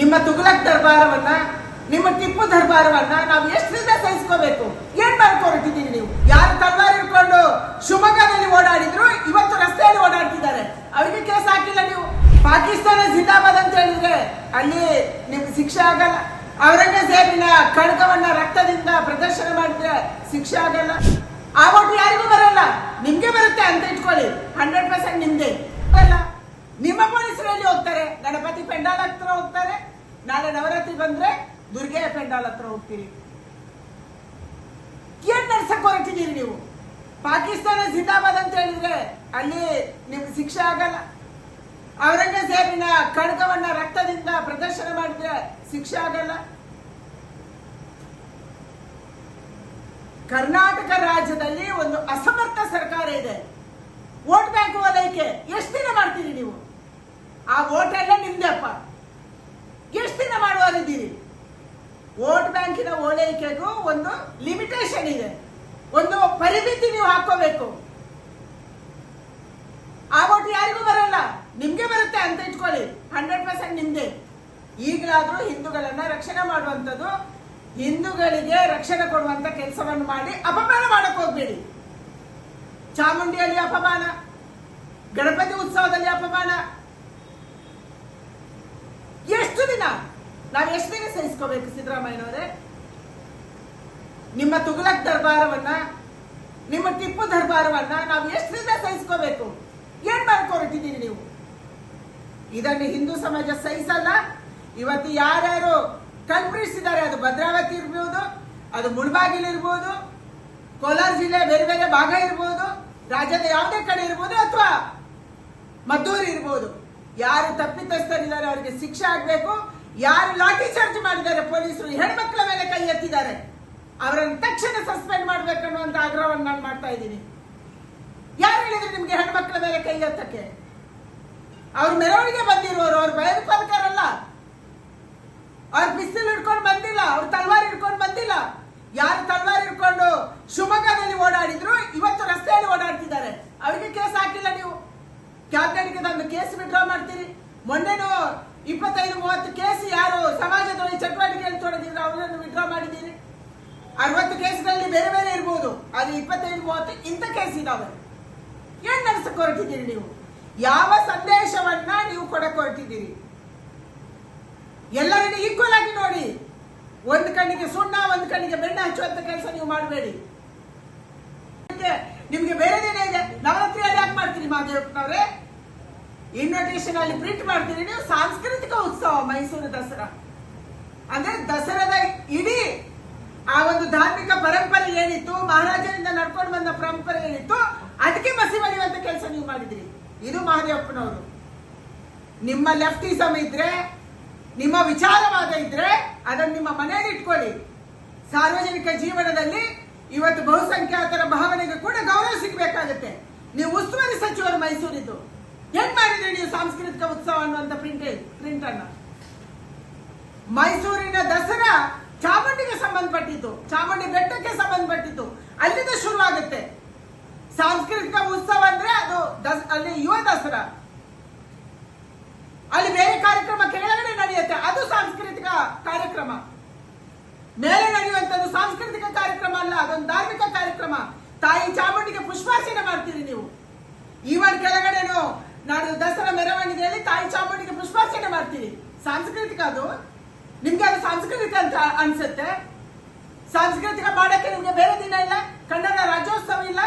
ನಿಮ್ಮ ತುಗಲಕ್ ದರ್ಬಾರವನ್ನ, ನಿಮ್ಮ ಟಿಪ್ಪು ದರ್ಬಾರವನ್ನ ನಾವು ಎಷ್ಟರಿಂದ ಸಹಿಸ್ಕೋಬೇಕು? ಏನ್ ಮಾಡ್ಕೊಂಡಿದ್ದೀರಿ ನೀವು? ಯಾರು ತಲ್ವಾರ್ ಇಟ್ಕೊಂಡು ಶಿವಮೊಗ್ಗದಲ್ಲಿ ಓಡಾಡಿದ್ರು, ಇವತ್ತು ರಸ್ತೆಯಲ್ಲಿ ಓಡಾಡ್ತಿದ್ದಾರೆ. ಅವರಿಗೆ ಕೇಸ್ ಹಾಕಿಲ್ಲ ನೀವು. ಪಾಕಿಸ್ತಾನ ಜಿಂದಾಬಾದ್ ಅಂತ ಹೇಳಿದ್ರೆ ಅಲ್ಲಿ ನಿಮ್ಗೆ ಶಿಕ್ಷೆ ಆಗಲ್ಲ. ಔರಂಗಜೇಬಿನ ಕಣಕವನ್ನ ರಕ್ತದಿಂದ ಪ್ರದರ್ಶನ ಮಾಡಿದ್ರೆ ಶಿಕ್ಷೆ ಆಗಲ್ಲ. ಆ ಓಟು ಯಾರಿಗೂ ಬರಲ್ಲ. ನಿಮ್ಗೆ ಬರುತ್ತೆ ಅಂತ ಇಟ್ಕೊಳ್ಳಿ. ಹಂಡ್ರೆಡ್ ಪರ್ಸೆಂಟ್ ನಿಮ್ದೆ. ಅಲ್ಲ ನಿಮ್ಮ ಪೊಲೀಸರಲ್ಲಿ ಹೋಗ್ತಾರೆ? ಗಣಪತಿ ಪೆಂಡಾಲ್ ಹತ್ರ ಹೋಗ್ತಾರೆ? ನಾಳೆ ನವರಾತ್ರಿ ಬಂದ್ರೆ ದುರ್ಗೆಯ ಪೆಂಡಾಲ್ ಹತ್ರ ಹೋಗ್ತೀರಿ. ಏನ್ ನಡ್ಸಕ್ ಹೊರಟಿದ್ದೀರಿ ನೀವು? ಪಾಕಿಸ್ತಾನ ಜಿಂದಾಬಾದ್ ಅಂತ ಹೇಳಿದ್ರೆ ಅಲ್ಲಿ ನಿಮ್ಗೆ ಶಿಕ್ಷೆ ಆಗಲ್ಲ. ಔರಂಗಜೇಬಿನ ಕಣಕವನ್ನ ರಕ್ತದಿಂದ ಪ್ರದರ್ಶನ ಮಾಡಿದ್ರೆ ಶಿಕ್ಷೆ ಆಗಲ್ಲ. ಕರ್ನಾಟಕ ರಾಜ್ಯದಲ್ಲಿ ಒಂದು ಅಸಮರ್ಥ ಸರ್ಕಾರ ಇದೆ. ವೋಟ್ ಬ್ಯಾಂಕ್ ಓಲೈಕೆ ಎಷ್ಟು ದಿನ ಮಾಡ್ತೀರಿ ನೀವು ಆ ವೋಟ್ ಎಲ್ಲ ನಿಮ್ದೆಪ್ಪ ಎಷ್ಟು ದಿನ ಮಾಡುವರಿದ್ದೀರಿ ವೋಟ್ ಬ್ಯಾಂಕಿನ ಒಂದು ಲಿಮಿಟೇಷನ್ ಇದೆ. ಒಂದು ಪರಿಮಿತಿ ನೀವು ಹಾಕೋಬೇಕು. ಆ ಓಟ್ ಯಾರಿಗೂ ಬರಲ್ಲ. ನಿಮ್ಗೆ ಬರುತ್ತೆ ಅಂತ ಇಟ್ಕೊಳ್ಳಿ. ಹಂಡ್ರೆಡ್ ಪರ್ಸೆಂಟ್ ನಿಮ್ದೆ. ಈಗಲಾದ್ರೂ ಹಿಂದೂಗಳನ್ನ ರಕ್ಷಣೆ ಮಾಡುವಂಥದ್ದು, ಹಿಂದೂಗಳಿಗೆ ರಕ್ಷಣೆ ಕೊಡುವಂತ ಕೆಲಸವನ್ನು ಮಾಡಿ ಅಪಮಾನ ಮಾಡಕ್ ಹೋಗ್ಬೇಡಿ. ಚಾಮುಂಡಿಯಲ್ಲಿ ಅಪಮಾನ, ಗಣಪತಿ ಉತ್ಸವದಲ್ಲಿ ಅಪಮಾನ. ಎಷ್ಟು ದಿನ? ನಾವು ಎಷ್ಟು ದಿನ ಸಹಿಸ್ಕೋಬೇಕು ಸಿದ್ದರಾಮಯ್ಯನವರೇ? ನಿಮ್ಮ ತುಗಲಕ್ ದರ್ಬಾರವನ್ನ, ನಿಮ್ಮ ಟಿಪ್ಪು ದರ್ಬಾರವನ್ನ ನಾವು ಎಷ್ಟು ದಿನ ಸಹಿಸ್ಕೋಬೇಕು? ಏನ್ ಮಾಡ್ಕೊಂಡಿದ್ದೀರಿ ನೀವು? ಇದನ್ನು ಹಿಂದೂ ಸಮಾಜ ಸಹಿಸಲ್ಲ. ಇವತ್ತು ಯಾರ್ಯಾರು ಕಲ್ಪಿಸಿದ್ದಾರೆ ಅದು ಭದ್ರಾವತಿ ಇರ್ಬೋದು, ಅದು ಮುಳಬಾಗಿಲು ಇರ್ಬೋದು, ಕೋಲಾರ ಜಿಲ್ಲೆ ಬೇರೆ ಬೇರೆ ಭಾಗ ಇರ್ಬೋದು, ರಾಜ್ಯದ ಯಾವುದೇ ಕಡೆ ಇರ್ಬೋದು ಅಥವಾ ಮದ್ದೂರು ಇರ್ಬೋದು. ಯಾರು ತಪ್ಪಿತಸ್ಥರಿದ್ದಾರೆ, ಅವರಿಗೆ ಶಿಕ್ಷೆ ಆಗ್ಬೇಕು. ಯಾರು ಲಾಠಿ ಚಾರ್ಜ್ ಮಾಡಿದ್ದಾರೆ, ಪೊಲೀಸರು, ಹೆಣ್ಮಕ್ಳ ಮೇಲೆ ಕೈ ಎತ್ತಿದ್ದಾರೆ. ಅವರನ್ನು ತಕ್ಷಣ ಸಸ್ಪೆಂಡ್ ಮಾಡ್ಬೇಕು ಅನ್ನುವಂತ ಆಗ್ರಹವನ್ನು ನಾನು ಮಾಡ್ತಾ ಇದ್ದೀನಿ. ಯಾರು ಹೇಳಿದ್ರು ನಿಮ್ಗೆ ಹೆಣ್ಮಕ್ಳ ಮೇಲೆ ಕೈ ಎತ್ತಕ್ಕೆ? ಅವ್ರ ಮೆರವಣಿಗೆ ಬಂದಿರೋರು, ಅವ್ರ ಭಯೋತ್ಪಾದಕರಲ್ಲ ಅವ್ರ ಬಿಸಿಲು ಹಿಡ್ಕೊಂಡು ಬಂದಿಲ್ಲ, ಅವ್ರ ತಲ್ವಾರ್ ಹಿಡ್ಕೊಂಡು ಬಂದಿಲ್ಲ. ಯಾರು ತಲ್ವಾರ್ ಹಿಡ್ಕೊಂಡು ಶಿವಮೊಗ್ಗದಲ್ಲಿ ಓಡಾಡಿದ್ರು, ಇವತ್ತು ರಸ್ತೆಯಲ್ಲಿ ಓಡಾಡ್ತಿದ್ದಾರೆ. ಅವರಿಗೆ ಕೇಸ್ ಹಾಕಿಲ್ಲ ನೀವು. ಕ್ಯಾಬಿನೆಟ್ಗೆ ತಂದು ಕೇಸ್ ವಿಡ್ರಾ ಮಾಡ್ತೀರಿ. ಮೊನ್ನೆನು ಇಪ್ಪತ್ತೈದು ಮೂವತ್ತು ಕೇಸ್ ಯಾರು ಸಮಾಜದಲ್ಲಿ ಚಟುವಟಿಕೆಯಲ್ಲಿ ತೊಡಗಿದ್ರು ಅವರನ್ನು ವಿಡ್ರಾ ಮಾಡಿದ್ದೀರಿ ಅರವತ್ತು ಕೇಸ್ಗಳಲ್ಲಿ ಬೇರೆ ಬೇರೆ ಇರ್ಬೋದು. ಆದ್ರೆ ಇಪ್ಪತ್ತೈದು, ಮೂವತ್ತು ಇಂಥ ಕೇಸ್ ಇದಾವೆ. ಏನ್ ನಡೆಸಕ್ ಹೊರಟಿದ್ದೀರಿ ನೀವು? ಯಾವ ಸಂದೇಶವನ್ನ ನೀವು ಕೊಡಕ್ ಹೊರಟಿದ್ದೀರಿ? ಎಲ್ಲರನ್ನು ಈಕ್ವಲ್ ಆಗಿ ನೋಡಿ. ಒಂದು ಕಣ್ಣಿಗೆ ಸುಣ್ಣ, ಒಂದು ಕಣ್ಣಿಗೆ ಬೆಣ್ಣೆ ಹಚ್ಚುವಂತ ಕೆಲಸ ನೀವು ಮಾಡಬೇಡಿ. ನಿಮ್ಗೆ ಬೇರೆದೇನೇ ಇದೆ? ನವರಾತ್ರಿಯಲ್ಲಿ ಯಾಕೆ ಮಾಡ್ತೀರಿ ಮಾದೇವಪ್ಪನವ್ರೆ ಇನ್ವಿಟೇಷನ್ ಅಲ್ಲಿ ಪ್ರಿಂಟ್ ಮಾಡ್ತೀರಿ ನೀವು ಸಾಂಸ್ಕೃತಿಕ ಉತ್ಸವ ಮೈಸೂರು ದಸರಾ. ಅಂದ್ರೆ ದಸರಾದ ಇಡೀ ಆ ಒಂದು ಧಾರ್ಮಿಕ ಪರಂಪರೆ ಏನಿತ್ತು ಮಹಾರಾಜರಿಂದ ನಡ್ಕೊಂಡು ಬಂದ ಪರಂಪರೆ ಏನಿತ್ತು? ಅದಕ್ಕೆ ಮಸಿ ಬಳಿಯುವಂತ ಕೆಲಸ ನೀವು ಮಾಡಿದ್ರಿ ಇದು ಮಹಾದೇವಪ್ಪನವರು. ನಿಮ್ಮ ಲೆಫ್ಟಿಸಮ್ ಇದ್ರೆ, ನಿಮ್ಮ ವಿಚಾರವಾದ ಇದ್ರೆ, ಅದನ್ನು ನಿಮ್ಮ ಮನೆಯಲ್ಲಿ ಇಟ್ಕೊಳ್ಳಿ. ಸಾರ್ವಜನಿಕ ಜೀವನದಲ್ಲಿ ಇವತ್ತು ಬಹುಸಂಖ್ಯಾತರ ಭಾವನೆಗೆ ಕೂಡ ಗೌರವ ಸಿಗಬೇಕಾಗುತ್ತೆ. ನೀವು ಉಸ್ತುವಾರಿ ಸಚಿವರು ಮೈಸೂರಿದ್ದು. ಹೆಂಗ್ ಮಾಡಿದ್ರಿ ನೀವು ಸಾಂಸ್ಕೃತಿಕ ಉತ್ಸವ ಅನ್ನುವಂತ ಪ್ರಿಂಟ್ ಪ್ರಿಂಟ್ ಅನ್ನ? ಮೈಸೂರಿನ ದಸರಾ ಚಾಮುಂಡಿಗೆ ಸಂಬಂಧಪಟ್ಟಿದ್ದು ಚಾಮುಂಡಿ ಬೆಟ್ಟಕ್ಕೆ ಸಂಬಂಧಪಟ್ಟಿದ್ದು ಶುರುವಾಗುತ್ತೆ ಸಾಂಸ್ಕೃತಿಕ ಉತ್ಸವ ಅಂದ್ರೆ ಅದು ಅಲ್ಲಿ ಯುವ ದಸರಾ. ಅಲ್ಲಿ ಬೇರೆ ಕಾರ್ಯಕ್ರಮ ಕೆಳಗಡೆ ನಡೆಯುತ್ತೆ. ಅದು ಸಾಂಸ್ಕೃತಿಕ ಕಾರ್ಯಕ್ರಮ. ಮೇಲೆ ನಡೆಯುವಂತದ್ದು ಸಾಂಸ್ಕೃತಿಕ ಕಾರ್ಯಕ್ರಮ ಅಲ್ಲ, ಅದೊಂದು ಧಾರ್ಮಿಕ ಕಾರ್ಯಕ್ರಮ. ತಾಯಿ ಚಾಮುಂಡಿಗೆ ಪುಷ್ಪಾರ್ಚನೆ ಮಾಡ್ತೀರಿ ನೀವು. ಇವನ್ ಕೆಳಗಡೆನು ನಾನು ದಸರಾ ಮೆರವಣಿಗೆಯಲ್ಲಿ ತಾಯಿ ಚಾಮುಂಡಿಗೆ ಪುಷ್ಪಾರ್ಚನೆ ಮಾಡ್ತೀರಿ. ಸಾಂಸ್ಕೃತಿಕ ಅದು. ನಿಮ್ಗೆ ಅದು ಸಾಂಸ್ಕೃತಿಕ ಅಂತ ಅನ್ಸುತ್ತೆ. ಸಾಂಸ್ಕೃತಿಕ ಮಾಡಕ್ಕೆ ನಿಮ್ಗೆ ಬೇರೆ ದಿನ ಇಲ್ಲ. ಕನ್ನಡ ರಾಜ್ಯೋತ್ಸವ ಇಲ್ಲ